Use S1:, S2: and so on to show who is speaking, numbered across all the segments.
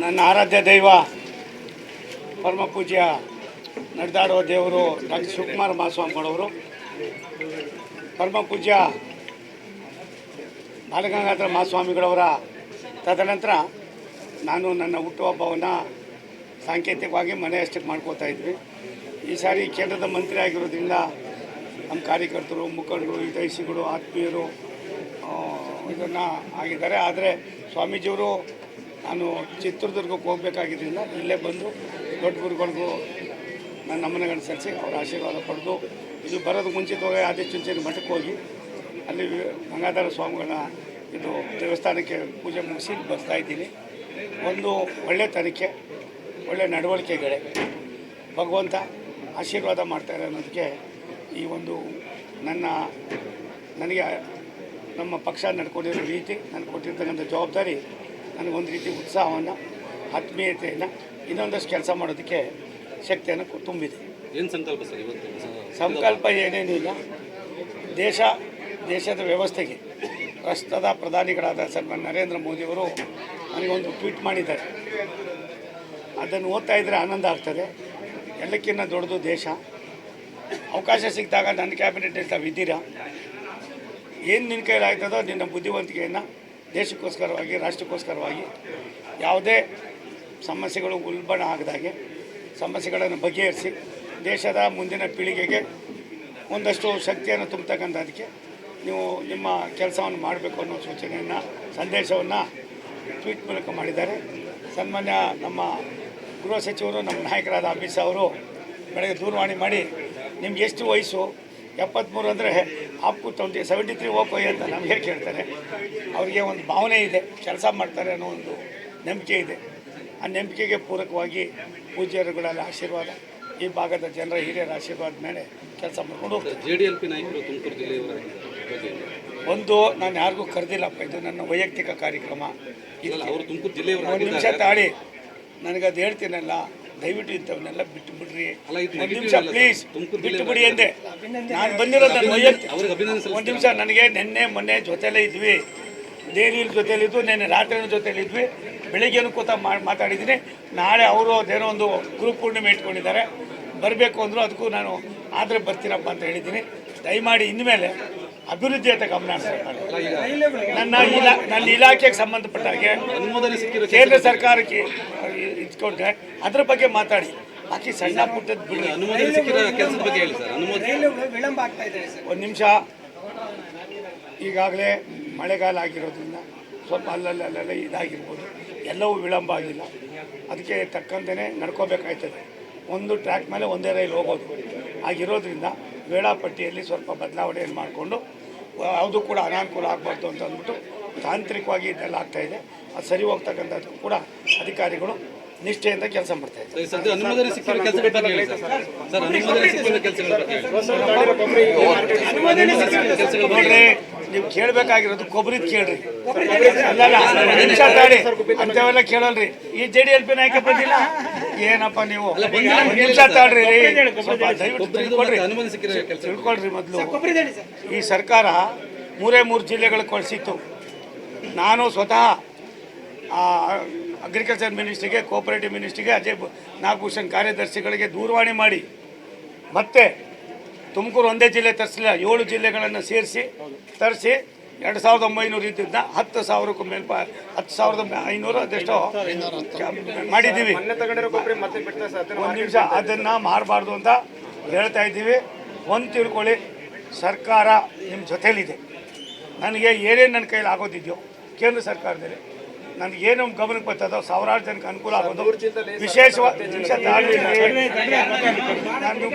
S1: ನನ್ನ ಆರಾಧ್ಯ ದೈವ, ಪರಮ ಪೂಜ್ಯ ನಡೆದಾಡುವ ದೇವರು ಡಾಕ್ಟರ್ ಶಿವಕುಮಾರ ಮಹಾಸ್ವಾಮಿಗಳವರು ಪರಮ ಪೂಜ್ಯ ಬಾಲಗಂಗಾಧರ ಮಹಾಸ್ವಾಮಿಗಳವರ ತದನಂತರ ನಾನು ನನ್ನ ಹುಟ್ಟುಹಬ್ಬವನ್ನು ಸಾಂಕೇತಿಕವಾಗಿ ಮನೆ ಅಷ್ಟಕ್ಕೆ ಮಾಡ್ಕೋತಾ ಇದ್ವಿ. ಈ ಸಾರಿ ಕೇಂದ್ರದ ಮಂತ್ರಿ ಆಗಿರೋದ್ರಿಂದ ನಮ್ಮ ಕಾರ್ಯಕರ್ತರು, ಮುಖಂಡರು, ಹಿತೈಷಿಗಳು, ಆತ್ಮೀಯರು ಇದನ್ನು ಆಗಿದ್ದಾರೆ. ಆದರೆ ಸ್ವಾಮೀಜಿಯವರು ನಾನು ಚಿತ್ರದುರ್ಗಕ್ಕೆ ಹೋಗ್ಬೇಕಾಗಿದ್ದರಿಂದ ಇಲ್ಲೇ ಬಂದು ದೊಡ್ಡ ಗುರುಗಳಿಗೂ ನನ್ನ ನಮ್ಮನೆಗಳನ್ನ ಸಲ್ಲಿಸಿ ಅವರ ಆಶೀರ್ವಾದ ಪಡೆದು ಇದು ಬರೋದು ಮುಂಚಿತವಾಗಿ ಆದಿಚುಂಚನ ಮಠಕ್ಕೆ ಹೋಗಿ ಅಲ್ಲಿ ಗಂಗಾಧರ ಸ್ವಾಮಿಗಳ ಇದು ದೇವಸ್ಥಾನಕ್ಕೆ ಪೂಜೆ ಮುಗಿಸಿ ಬರ್ತಾ ಇದ್ದೀನಿ. ಒಂದು ಒಳ್ಳೆ ತನಿಖೆ, ಒಳ್ಳೆ ನಡವಳಿಕೆಗಳೇ ಭಗವಂತ ಆಶೀರ್ವಾದ ಮಾಡ್ತಾರೆ ಅನ್ನೋದಕ್ಕೆ ಈ ಒಂದು ನನ್ನ, ನನಗೆ ನಮ್ಮ ಪಕ್ಷ ನಡ್ಕೊಂಡಿರೋ ರೀತಿ ನನಗೆ ಕೊಟ್ಟಿರ್ತಕ್ಕಂಥ ಜವಾಬ್ದಾರಿ ನನಗೊಂದು ರೀತಿ ಉತ್ಸಾಹವನ್ನು ಆತ್ಮೀಯತೆಯನ್ನು ಇನ್ನೊಂದಷ್ಟು ಕೆಲಸ ಮಾಡೋದಕ್ಕೆ ಶಕ್ತಿಯನ್ನು ತುಂಬಿದೆ.
S2: ಏನು ಸಂಕಲ್ಪ ಸರ್ ಇವತ್ತು?
S1: ಸಂಕಲ್ಪ ಏನೇನೂ ಇಲ್ಲ. ದೇಶ ದೇಶದ ವ್ಯವಸ್ಥೆಗೆ ಪ್ರಸ್ತುತದ ಪ್ರಧಾನಿಗಳಾದ ಸರ್ ನರೇಂದ್ರ ಮೋದಿಯವರು ನನಗೊಂದು ಟ್ವೀಟ್ ಮಾಡಿದ್ದಾರೆ. ಅದನ್ನು ಓದ್ತಾ ಇದ್ದರೆ ಆನಂದ ಆಗ್ತದೆ. ಎಲ್ಲಕ್ಕಿಂತ ದೊಡ್ಡದು ದೇಶ. ಅವಕಾಶ ಸಿಕ್ಕಿದಾಗ ನನ್ನ ಕ್ಯಾಬಿನೆಟ್ ತಾವು ಇದ್ದೀರಾ? ಏನು ನಿನ್ನ ಕೈಲಾಗ್ತದೋ ನಿನ್ನ ಬುದ್ಧಿವಂತಿಕೆಯನ್ನು ದೇಶಕ್ಕೋಸ್ಕರವಾಗಿ, ರಾಷ್ಟ್ರಕ್ಕೋಸ್ಕರವಾಗಿ ಯಾವುದೇ ಸಮಸ್ಯೆಗಳು ಉಲ್ಬಣ ಆಗದಾಗೆ ಸಮಸ್ಯೆಗಳನ್ನು ಬಗೆಹರಿಸಿ ದೇಶದ ಮುಂದಿನ ಪೀಳಿಗೆಗೆ ಒಂದಷ್ಟು ಶಕ್ತಿಯನ್ನು ತುಂಬತಕ್ಕಂಥದ್ದಕ್ಕೆ ನೀವು ನಿಮ್ಮ ಕೆಲಸವನ್ನು ಮಾಡಬೇಕು ಅನ್ನೋ ಸೂಚನೆಯನ್ನು, ಸಂದೇಶವನ್ನು ಟ್ವೀಟ್ ಮೂಲಕ ಮಾಡಿದ್ದಾರೆ. ಸನ್ಮಾನ್ಯ ನಮ್ಮ ಗೃಹ ಸಚಿವರು, ನಮ್ಮ ನಾಯಕರಾದ ಅಮಿತ್ ಶಾ ಅವರು ಬೆಳಗ್ಗೆ ದೂರವಾಣಿ ಮಾಡಿ, ನಿಮ್ಗೆ ಎಷ್ಟು ವಯಸ್ಸು? ಎಪ್ಪತ್ತ್ಮೂರು ಅಂದರೆ ಆಪ್ಕು ಟ್ವೆಂಟಿ ಸೆವೆಂಟಿ ತ್ರೀ ಓಕೆ ಅಂತ ನಮಗೆ ಕೇಳ್ತಾರೆ. ಅವರಿಗೆ ಒಂದು ಭಾವನೆ ಇದೆ ಕೆಲಸ ಮಾಡ್ತಾರೆ ಅನ್ನೋ ಒಂದು ನಂಬಿಕೆ ಇದೆ. ಆ ನಂಬಿಕೆಗೆ ಪೂರಕವಾಗಿ ಪೂಜ್ಯರುಗಳಲ್ಲಿ ಆಶೀರ್ವಾದ ಈ ಭಾಗದ ಜನರ ಹಿರಿಯರ ಆಶೀರ್ವಾದ ಮೇಲೆ ಕೆಲಸ ಮಾಡ್ಕೊಂಡು ಹೋಗ್ತಾರೆ.
S2: ಜೆ ಡಿ ಎಲ್ ಪಿ ನಾಯಕರು ತುಮಕೂರು ಜಿಲ್ಲೆಯವರ
S1: ಒಂದು ನಾನು ಯಾರಿಗೂ ಕರೆದಿಲ್ಲಪ್ಪ ಇದು ನನ್ನ ವೈಯಕ್ತಿಕ ಕಾರ್ಯಕ್ರಮ.
S2: ಇಲ್ಲ ಅವರು ತುಮಕೂರು ಜಿಲ್ಲೆಯವರು
S1: ಒಂದು ನಿಮಿಷ ತಾಳಿ ನನಗದು ಹೇಳ್ತೀನಲ್ಲ ದಯವಿಟ್ಟು ಇಂಥವನ್ನೆಲ್ಲ ಬಿಟ್ಟು ಬಿಡ್ರಿ ಒಂದು ನಿಮಿಷ. ಪ್ಲೀಸ್
S2: ತುಮಕೂರು
S1: ಬಿಟ್ಟು
S2: ಜಿಲ್ಲೆ
S1: ಬಿಡಿ ಎಂದೆ. ನಾನು ಬಂದಿರೋದು ನನ್ನ ವೈಯಕ್ತಿಕ ಒಂದು ನಿಮಿಷ ನನಗೆ ನಿನ್ನೆ ಮೊನ್ನೆ ಜೊತೆಲೇ ಇದ್ವಿ. ಡೈರಿಯಲ್ಲಿ ಜೊತೆಯಲ್ಲಿದ್ದು ನಿನ್ನೆ ರಾತ್ರಿನ ಜೊತೆಯಲ್ಲಿದ್ವಿ. ಬೆಳಿಗ್ಗೆನೂ ಕೂತ ಮಾ- ಮಾತಾಡಿದ್ದೀನಿ. ನಾಳೆ ಅವರು ಅದೇನೋ ಒಂದು ಗುರು ಪೂರ್ಣಿಮೆ ಇಟ್ಕೊಂಡಿದ್ದಾರೆ. ಬರಬೇಕು ಅಂದರು ಅದಕ್ಕೂ ನಾನು ಆದರೆ ಬರ್ತೀನಪ್ಪ ಅಂತ ಹೇಳಿದ್ದೀನಿ. ದಯಮಾಡಿ ಇನ್ಮೇಲೆ ಅಭಿವೃದ್ಧಿ ಅಂತ ಗಮನ. ನನ್ನ ಇಲಾ ನನ್ನ ಇಲಾಖೆಗೆ ಸಂಬಂಧಪಟ್ಟ ಹಾಗೆ
S2: ಅನುಮೋದನೆ ಸಿಕ್ಕಿರೋ
S1: ಕೇಂದ್ರ ಸರ್ಕಾರಕ್ಕೆ ಇಟ್ಕೊಂಡ್ರೆ ಅದ್ರ ಬಗ್ಗೆ ಮಾತಾಡಿ. ಬಾಕಿ ಸಣ್ಣ ಪುಟ್ಟದ್ದು ಬಿಡಿ
S2: ಅನುಮೋದನೆ ಸಿಕ್ಕಿರೋ ಕೆಲಸದ ಬಗ್ಗೆ ಹೇಳಿ ಸರ್ ಅನುಮೋದನೆ.
S3: ವಿಳಂಬ ಆಗ್ತಾ ಇದೆ ಸರ್.
S1: ಒಂದು ನಿಮಿಷ. ಈಗಾಗಲೇ ಮಳೆಗಾಲ ಆಗಿರೋದ್ರಿಂದ ಸ್ವಲ್ಪ ಅಲ್ಲಲ್ಲಿ ಅಲ್ಲೆಲ್ಲ ಇದಾಗಿರ್ಬೋದು ಎಲ್ಲವೂ ವಿಳಂಬ ಆಗಿಲ್ಲ ಅದಕ್ಕೆ ತಕ್ಕಂತೆಯೇ ನಡ್ಕೋಬೇಕಾಯ್ತದೆ ಒಂದು ಟ್ರ್ಯಾಕ್ ಮೇಲೆ ಒಂದೇ ರೈಲು ಹೋಗೋದು ಆಗಿರೋದ್ರಿಂದ ವೇಳಾಪಟ್ಟಿಯಲ್ಲಿ ಸ್ವಲ್ಪ ಬದಲಾವಣೆಯನ್ನು ಮಾಡಿಕೊಂಡು ಯಾವುದೂ ಕೂಡ ಅನಾನುಕೂಲ ಆಗಬಾರ್ದು ಅಂತ ಅಂದ್ಬಿಟ್ಟು ತಾಂತ್ರಿಕವಾಗಿ ಇದೆಲ್ಲ ಆಗ್ತಾಯಿದೆ ಅದು ಸರಿ ಹೋಗ್ತಕ್ಕಂಥದ್ದು ಕೂಡ ಅಧಿಕಾರಿಗಳು ನಿಷ್ಠೆಯಿಂದ ಕೆಲಸ ಮಾಡ್ತಾಯಿದ್ದಾರೆ
S2: ಸರ್,
S1: ನೀವು ಕೇಳಬೇಕಾಗಿರೋದು ಕೊಬ್ಬರಿದ್ ಕೇಳ್ರಿ. ನಿಮಿಷ ತಾಳಿ. ಅಂಥವೆಲ್ಲ ಕೇಳಲ್ರಿ. ಈ ಜೆ ಡಿ ಎಲ್ ಪಿ ನಾಯಕ ಬಂದಿಲ್ಲ? ಏನಪ್ಪ ನೀವು? ನಿಮಿಷ ತಾಳ್ರಿ ಸ್ವಲ್ಪ ದಯವಿಟ್ಟು ತಿಳ್ಕೊಳ್ರಿ. ತಿಳ್ಕೊಳ್ರಿ ಮೊದಲು. ಈ ಸರ್ಕಾರ ಮೂರೇ ಮೂರು ಜಿಲ್ಲೆಗಳು ಕಳಿಸಿತ್ತು. ನಾನು ಸ್ವತಃ ಅಗ್ರಿಕಲ್ಚರ್ ಮಿನಿಸ್ಟ್ರಿಗೆ ಕೋಪರೇಟಿವ್ ಮಿನಿಸ್ಟ್ರಿಗೆ ಅಜಯ್ ನಾಗಭೂಷಣ್ ಕಾರ್ಯದರ್ಶಿಗಳಿಗೆ ದೂರವಾಣಿ ಮಾಡಿ. ಮತ್ತೆ ತುಮಕೂರು ಒಂದೇ ಜಿಲ್ಲೆ ತರಿಸಲಿಲ್ಲ ಏಳು ಜಿಲ್ಲೆಗಳನ್ನು ಸೇರಿಸಿ, ತರಿಸಿ ಎರಡು ಸಾವಿರದ ಒಂಬೈನೂರು ಇದ್ದಿದ್ದ ಹತ್ತು ಸಾವಿರಕ್ಕೂ ಮೇಲ್ಪ ಹತ್ತು ಸಾವಿರದ ಐನೂರು ಅದೆಷ್ಟೋ ಮಾಡಿದ್ದೀವಿ. ಒಂದು ನಿಮಿಷ ಅದನ್ನು ಮಾರಬಾರ್ದು ಅಂತ ಹೇಳ್ತಾ ಇದ್ದೀವಿ. ಒಂದು ತಿಳ್ಕೊಳ್ಳಿ, ಸರ್ಕಾರ ನಿಮ್ಮ ಜೊತೇಲಿದೆ. ನನಗೆ ಏನೇನು ನನ್ನ ಕೈಯಲ್ಲಿ ಆಗೋದಿದೆಯೋ ಕೇಂದ್ರ ಸರ್ಕಾರದಲ್ಲಿ. ನನಗೇನು ಗಮನಕ್ಕೆ ಬರ್ತದೋ ಸಾವಿರಾರು ಜನಕ್ಕೆ ಅನುಕೂಲ ಆಗೋದು. ವಿಶೇಷವಾಗಿ. ನಾನು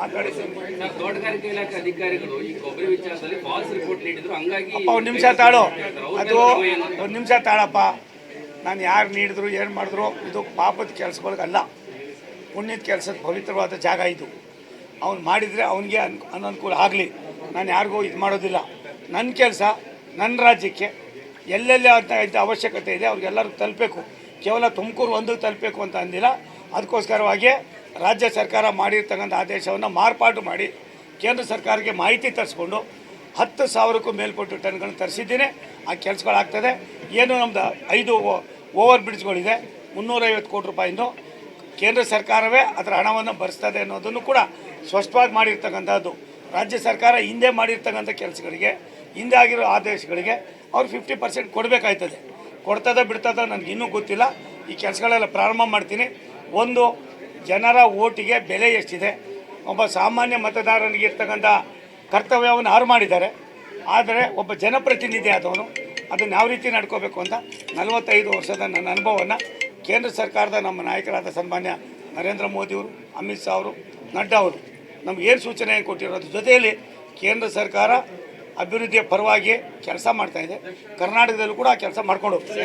S1: ಮಾತಾಡಿದ್ದೀನಿ
S4: ತೋಟಗಾರಿಕೆ ಇಲಾಖೆ ಅಧಿಕಾರಿಗಳು ಈ ಕೊಬ್ಬರಿ ವಿಚಾರದಲ್ಲಿ ಫಾಲ್ಸ್ ರಿಪೋರ್ಟ್ ನೀಡಿದ್ರು. ಹಂಗಾಗಿ
S1: ಅಪ್ಪ ಒಂದು ನಿಮಿಷ ತಾಳು. ಅದು ಒಂದು ನಿಮಿಷ ತಾಳಪ್ಪ. ನಾನು ಯಾರು ನೀಡಿದ್ರು ಏನು ಮಾಡಿದ್ರು ಇದು ಪಾಪದ ಕೆಲಸಗಳಿಗಲ್ಲ ಪುಣ್ಯದ ಕೆಲಸದ ಪವಿತ್ರವಾದ ಜಾಗ ಇದು. ಅವ್ನು ಮಾಡಿದರೆ ಅವನಿಗೆ ಅನ್ ಅನನುಕೂಲ ಆಗಲಿ. ನಾನು ಯಾರಿಗೂ ಇದು ಮಾಡೋದಿಲ್ಲ. ನನ್ನ ಕೆಲಸ ನನ್ನ ರಾಜ್ಯಕ್ಕೆ ಎಲ್ಲೆಲ್ಲಿ ಅಂತ ಇದ್ದ ಅವಶ್ಯಕತೆ ಇದೆ ಅವ್ರಿಗೆಲ್ಲರೂ ತಲುಪಬೇಕು. ಕೇವಲ ತುಮಕೂರು ಒಂದು ತಲುಪಬೇಕು ಅಂತ ಅಂದಿಲ್ಲ. ಅದಕ್ಕೋಸ್ಕರವಾಗಿ ರಾಜ್ಯ ಸರ್ಕಾರ ಮಾಡಿರ್ತಕ್ಕಂಥ ಆದೇಶವನ್ನು ಮಾರ್ಪಾಟು ಮಾಡಿ ಕೇಂದ್ರ ಸರ್ಕಾರಕ್ಕೆ ಮಾಹಿತಿ ತರಿಸ್ಕೊಂಡು ಹತ್ತು ಸಾವಿರಕ್ಕೂ ಮೇಲ್ಪಟ್ಟು ಟನ್ಗಳನ್ನು ತರಿಸಿದ್ದೀನಿ. ಆ ಕೆಲಸಗಳಾಗ್ತದೆ. ಏನು ನಮ್ಮದು ಐದು ಓವರ್ ಬ್ರಿಡ್ಜ್ಗಳಿದೆ. ಮುನ್ನೂರೈವತ್ತು ಕೋಟಿ ರೂಪಾಯಿಂದು ಕೇಂದ್ರ ಸರ್ಕಾರವೇ ಅದರ ಹಣವನ್ನು ಭರಿಸ್ತದೆ ಅನ್ನೋದನ್ನು ಕೂಡ ಸ್ಪಷ್ಟವಾಗಿ ಮಾಡಿರ್ತಕ್ಕಂಥದ್ದು. ರಾಜ್ಯ ಸರ್ಕಾರ ಹಿಂದೆ ಮಾಡಿರ್ತಕ್ಕಂಥ ಕೆಲಸಗಳಿಗೆ, ಹಿಂದೆ ಆಗಿರೋ ಆದೇಶಗಳಿಗೆ ಅವ್ರು ಫಿಫ್ಟಿ ಪರ್ಸೆಂಟ್ ಕೊಡಬೇಕಾಯ್ತದೆ. ಕೊಡ್ತದ ಬಿಡ್ತದ ನನಗೆ ಇನ್ನೂ ಗೊತ್ತಿಲ್ಲ. ಈ ಕೆಲಸಗಳೆಲ್ಲ ಪ್ರಾರಂಭ ಮಾಡ್ತೀನಿ. ಒಂದು, ಜನರ ಓಟಿಗೆ ಬೆಲೆ ಎಷ್ಟಿದೆ? ಒಬ್ಬ ಸಾಮಾನ್ಯ ಮತದಾರನಿಗೆ ಇರ್ತಕ್ಕಂಥ ಕರ್ತವ್ಯವನ್ನು ಹಾರು ಮಾಡಿದ್ದಾರೆ. ಆದರೆ ಒಬ್ಬ ಜನಪ್ರತಿನಿಧಿ ಆದವನು ಅದನ್ನು ಯಾವ ರೀತಿ ನಡ್ಕೋಬೇಕು ಅಂತ ನಲವತ್ತೈದು ವರ್ಷದ ನನ್ನ ಅನುಭವವನ್ನು ಕೇಂದ್ರ ಸರ್ಕಾರದ ನಮ್ಮ ನಾಯಕರಾದ ಸನ್ಮಾನ್ಯ ನರೇಂದ್ರ ಮೋದಿಯವರು ಅಮಿತ್ ಶಾ ಅವರು, ನಡ್ಡಾ ಅವರು ನಮ್ಗೆ ಏನು ಸೂಚನೆ ಕೊಟ್ಟಿರೋದ್ರ ಜೊತೆಯಲ್ಲಿ ಕೇಂದ್ರ ಸರ್ಕಾರ ಅಭಿವೃದ್ಧಿಯ ಪರವಾಗಿ ಕೆಲಸ ಮಾಡ್ತಾ ಇದೆ. ಕರ್ನಾಟಕದಲ್ಲೂ ಕೂಡ ಕೆಲಸ ಮಾಡ್ಕೊಂಡು ಹೋಗ್ತದೆ